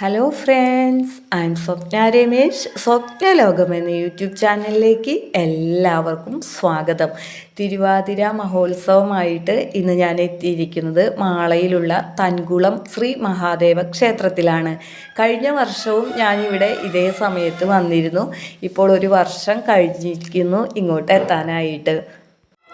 Hello friends I am Swapna Ramesh Swapna ലോകം എന്ന YouTube ചാനലിലേക്ക് എല്ലാവർക്കും സ്വാഗതം. തിരുവാതിര മഹോത്സവമായിട്ട് ഇന്ന് ഞാൻ എത്തിയിരിക്കുന്നത് മാളയിലുള്ള തൻകുളം ശ്രീ മഹാദേവ ക്ഷേത്രത്തിലാണ്. കഴിഞ്ഞ വർഷവും ഞാനിവിടെ ഇതേ സമയത്ത് വന്നിരുന്നു. ഇപ്പോൾ ഒരു വർഷം കഴിഞ്ഞിരിക്കുന്നു ഇങ്ങോട്ട് എത്താനായിട്ട്.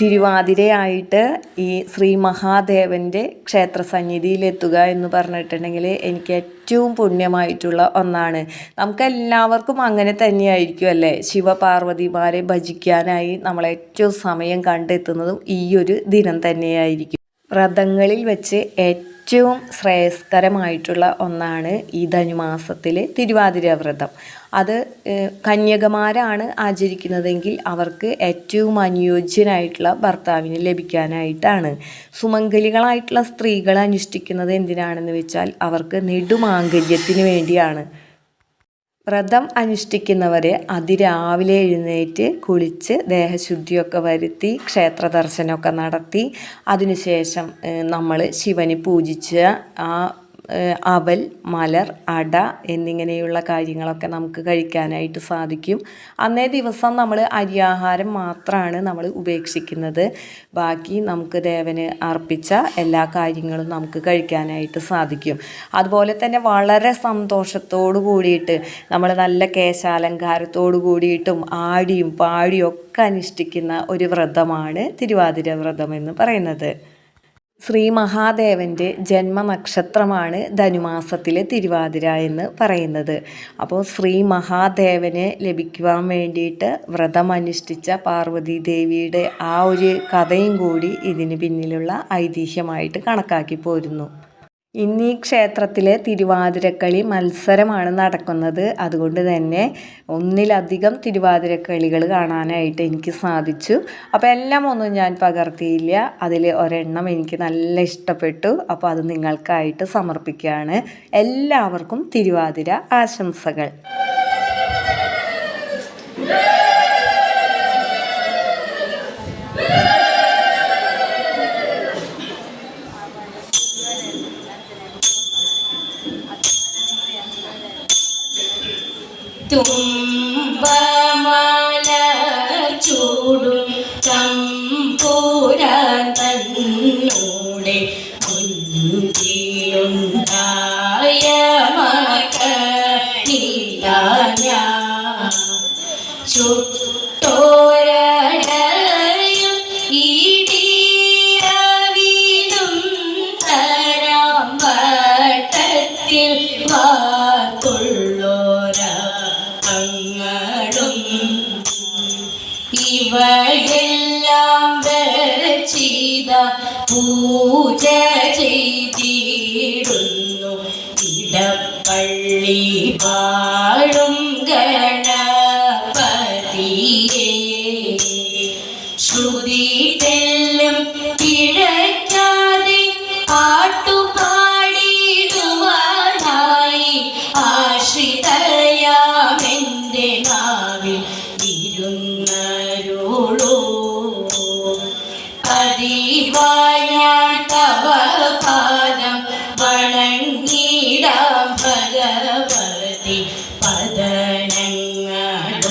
തിരുവാതിരയായിട്ട് ഈ ശ്രീ മഹാദേവന്റെ ക്ഷേത്ര സന്നിധിയിലെത്തുക എന്ന് പറഞ്ഞിട്ടുണ്ടെങ്കിൽ എനിക്ക് ഏറ്റവും പുണ്യമായിട്ടുള്ള ഒന്നാണ്. നമുക്കെല്ലാവർക്കും അങ്ങനെ തന്നെയായിരിക്കും അല്ലേ? ശിവപാർവതിമാരെ ഭജിക്കാനായി നമ്മൾ ഏറ്റവും സമയം കണ്ടെത്തുന്നതും ഈ ഒരു ദിനം തന്നെയായിരിക്കും. വ്രതങ്ങളിൽ വെച്ച് ഏറ്റവും ശ്രേയസ്കരമായിട്ടുള്ള ഒന്നാണ് ഈ ധനുമാസത്തിലെ തിരുവാതിര വ്രതം. അത് കന്യകമാരാണ് ആചരിക്കുന്നതെങ്കിൽ അവർക്ക് ഏറ്റവും അനുയോജ്യനായിട്ടുള്ള ഭർത്താവിന് ലഭിക്കാനായിട്ടാണ്. സുമംഗലികളായിട്ടുള്ള സ്ത്രീകൾ അനുഷ്ഠിക്കുന്നത് എന്തിനാണെന്ന് വെച്ചാൽ അവർക്ക് നെടുമാംഗല്യത്തിന് വേണ്ടിയാണ്. വ്രതം അനുഷ്ഠിക്കുന്നവരെ അതിരാവിലെ എഴുന്നേറ്റ് കുളിച്ച് ദേഹശുദ്ധിയൊക്കെ വരുത്തി ക്ഷേത്ര ദർശനമൊക്കെ നടത്തി അതിനുശേഷം നമ്മൾ ശിവന് പൂജിച്ച ആ അവൽ മലർ അട എന്നിങ്ങനെയുള്ള കാര്യങ്ങളൊക്കെ നമുക്ക് കഴിക്കാനായിട്ട് സാധിക്കും. അന്നേ ദിവസം നമ്മൾ അരിയാഹാരം മാത്രമാണ് നമ്മൾ ഉപേക്ഷിക്കുന്നത്. ബാക്കി നമുക്ക് ദേവന് അർപ്പിച്ച എല്ലാ കാര്യങ്ങളും നമുക്ക് കഴിക്കാനായിട്ട് സാധിക്കും. അതുപോലെ തന്നെ വളരെ സന്തോഷത്തോടു കൂടിയിട്ട് നമ്മൾ നല്ല കേശാലങ്കാരത്തോടു കൂടിയിട്ടും ആടിയും പാടിയും ഒക്കെ അനുഷ്ഠിക്കുന്ന ഒരു വ്രതമാണ് തിരുവാതിര വ്രതം എന്ന് പറയുന്നത്. ശ്രീ മഹാദേവന്റെ ജന്മനക്ഷത്രമാണ് ധനുമാസത്തിലെ തിരുവാതിര എന്ന് പറയുന്നത്. അപ്പോൾ ശ്രീ മഹാദേവനെ ലഭിക്കുവാൻ വേണ്ടിയിട്ട് വ്രതമനുഷ്ഠിച്ച പാർവതി ദേവിയുടെ ആ ഒരു കഥയും കൂടി ഇതിന് പിന്നിലുള്ള ഐതിഹ്യമായിട്ട് കണക്കാക്കി പോരുന്നു. ഇന്ന് ഈ ക്ഷേത്രത്തിലെ തിരുവാതിരക്കളി മത്സരമാണ് നടക്കുന്നത്. അതുകൊണ്ട് തന്നെ ഒന്നിലധികം തിരുവാതിരക്കളികൾ കാണാനായിട്ട് എനിക്ക് സാധിച്ചു. അപ്പോൾ എല്ലാം ഒന്നും ഞാൻ പകർത്തിയില്ല. അതിൽ ഒരെണ്ണം എനിക്ക് നല്ല ഇഷ്ടപ്പെട്ടു. അപ്പോൾ അത് നിങ്ങൾക്കായിട്ട് സമർപ്പിക്കുകയാണ്. എല്ലാവർക്കും തിരുവാതിര ആശംസകൾ. തുമ്പമല ചൂടും തമ്പൂരാൻ തന്നൂടെ മുൻപിലുണ്ടായ മകനില്ല ചുട്ടോരടയും phù che chỉ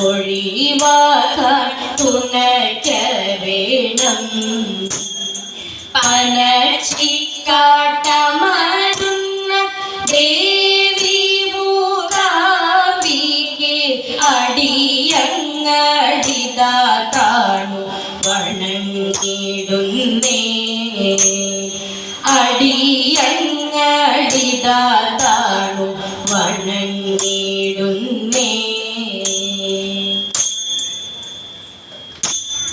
പതനങ്ങളൊഴിവാക്കാൻ തുണയ്ക്ക വേണം. പനച്ചിക്കാട്ടമരുന്ന ദേവി മൂകാംബികെ അടിയങ്ങടിതാ കാണു വണങ്ങിടുന്നേ അടിയങ്ങടിതാ കാണു വണങ്ങിടുന്നേ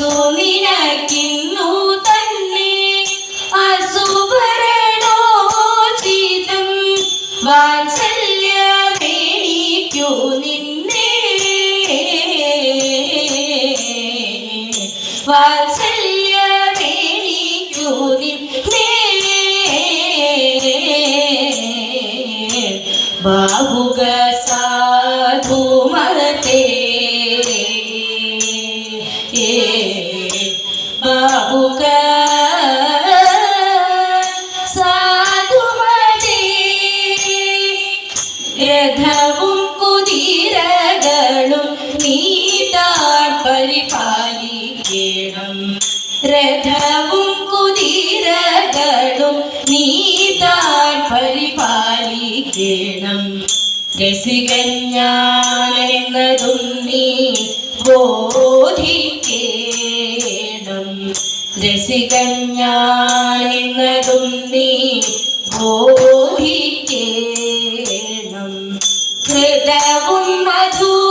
വസു നിനക്കിന്നു തന്നെ. അസുഭരണോചിതം വാത്സല്യമേണിക്കു നിന്നെ. വാത്സല്യമേണിക്കു നിന്നെ. ബാഹുക സാധുമതേ. ബാഹുക സാധുമതേ രഥവും കുതിരകളും നീതാൻ പരിപാലിക്കണം രഥവും കുതിരകളും നീതാൻ പരിപാലിക്കണം രസികൻ ഞാനെന്നതും നീ ബോധിക്കേണം രസികൻ ബോധിക്കേണം ഹൃദവും മധുഗുണവും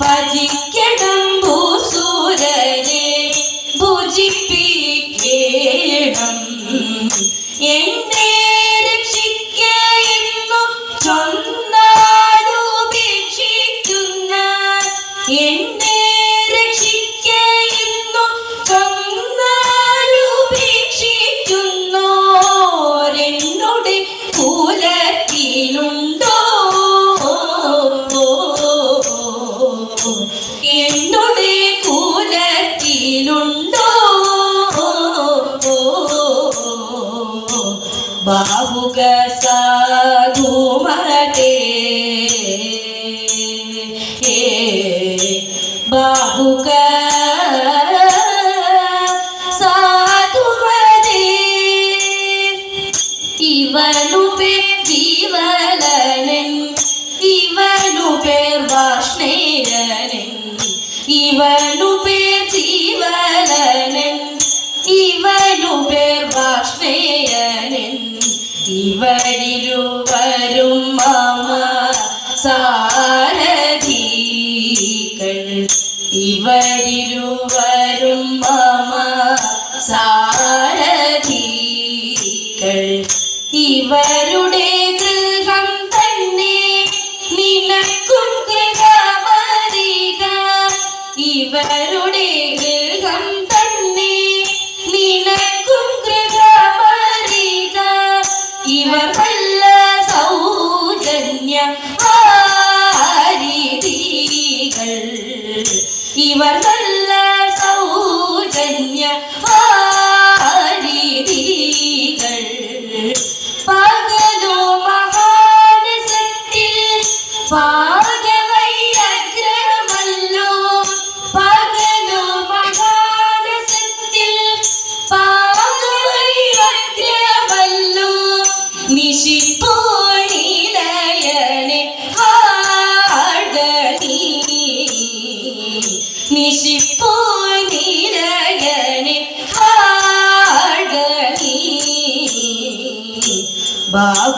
பஜி ഇവനു പേർ ജീവലനൻ ഇവനു പേർ വാഷ്ണേയനൻ ഇവരിരുവരും മമ സാരഥികൾ. ഇവരിരുവരും മമ സാരഥികൾ. ഇവരുടെ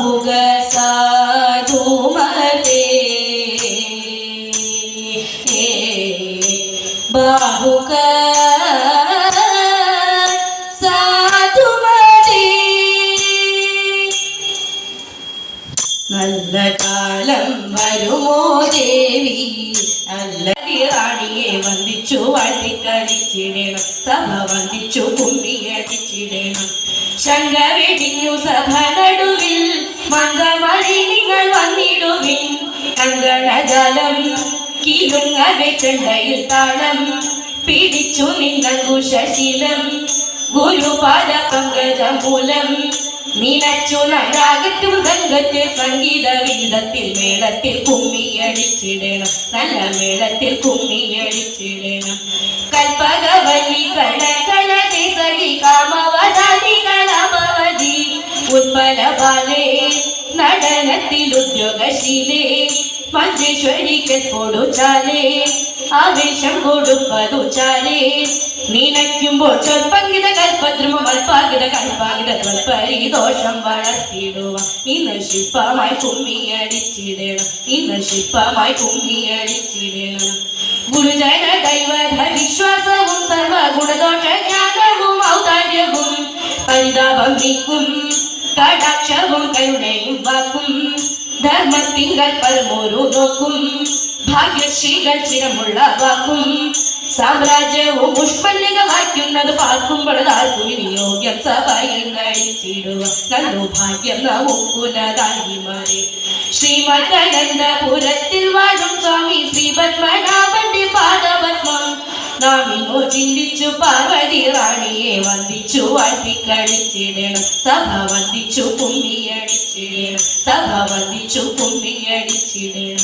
ബാഹുക സാധുമതേ ബാഹുക സാധുമതേ നല്ല കാലം വരുമോ ദേവി? നല്ല റാണിയെ വന്ദിച്ചു വാഴ്ത്തിക്കളിച്ചിടണം സഭ വന്ദിച്ചു കുമ്മിയടിച്ചിടണം ശങ്ക വെടിഞ്ഞു സഭ നടുവിൽ മംഗമണി നിങ്ങൾ വന്നിടുവിൻ. കങ്കണജലം കിലുങ്ങവെ ചെണ്ടയിൽ താളം. പിടിച്ചു നിന്നങ്കുശശീലം ഗുരുപാദ പങ്കജമൂലം നിനച്ചു നരാകറ്റും ഗംഗത്തിൽ സംഗീത വിഹിതത്തിൽ മേളത്തിൽ കുമ്മിയടിച്ചിടണം. നല്ല മേളത്തിൽ കുമ്മിയടിച്ചിടണം. കൽപ്പകവല്ലി കണകള സഖി കാമവദാതി നടനത്തിൽ ഉദ്യോഗശീലേ മഞ്ചേശ്വരിക്കൽ കൊടുച്ചാലേ ആവേശം കൊടുപ്പതു ചാലേ നിനയ്ക്കുമ്പോൾ ചൊൽപ്പങ്കിത കൽപ്പദ്രുമ മൽപ്പാകിത കൽപ്പാകിത ത്വൽപരിദോഷം വളർത്തിയിടുക ഇന്ന് ശില്പമായി കുമ്മിയടിച്ചിടണം ഇന്ന് ശില്പമായി കുമ്മിയടിച്ചിടണം. ഗുരുജന ദൈവധ വിശ്വാസവും സർവ ഗുണദോഷ ജ്ഞാനവും ഔദാര്യവും പരിതാപം നീക്കും കടാക്ഷവും കരുണയും വാക്കും ധർമ്മത്തിങ്കൾ പരമോരു നോക്കും ഭാഗ്യശ്രീകൾ ചിരമുള്ള വാക്കും സാമ്രാജ്യവും പുഷ്പല്യക വായിക്കുന്നത് പാർക്കുമ്പോൾ ആർക്കും ഇനി യോഗ്യം സഭയിൽ കഴിച്ചിടുക നല്ലു ഭാഗ്യം നമുക്കുലതായി മാറി. ശ്രീമദനന്ദപുരത്തിൽ വാഴും സ്വാമി ശ്രീ പത്മനാഭന്റെ പാദപത്മം നാം ചിന്തിച്ചു പാർവതി റാണിയെ വന്ദിച്ചു വാഴ്ത്തിക്കളിച്ചിടണം സഭ വന്ദിച്ചു കുമ്മിയടിച്ചിടണം. സഭ വന്ദിച്ചു കുമ്മിയടിച്ചിടണം.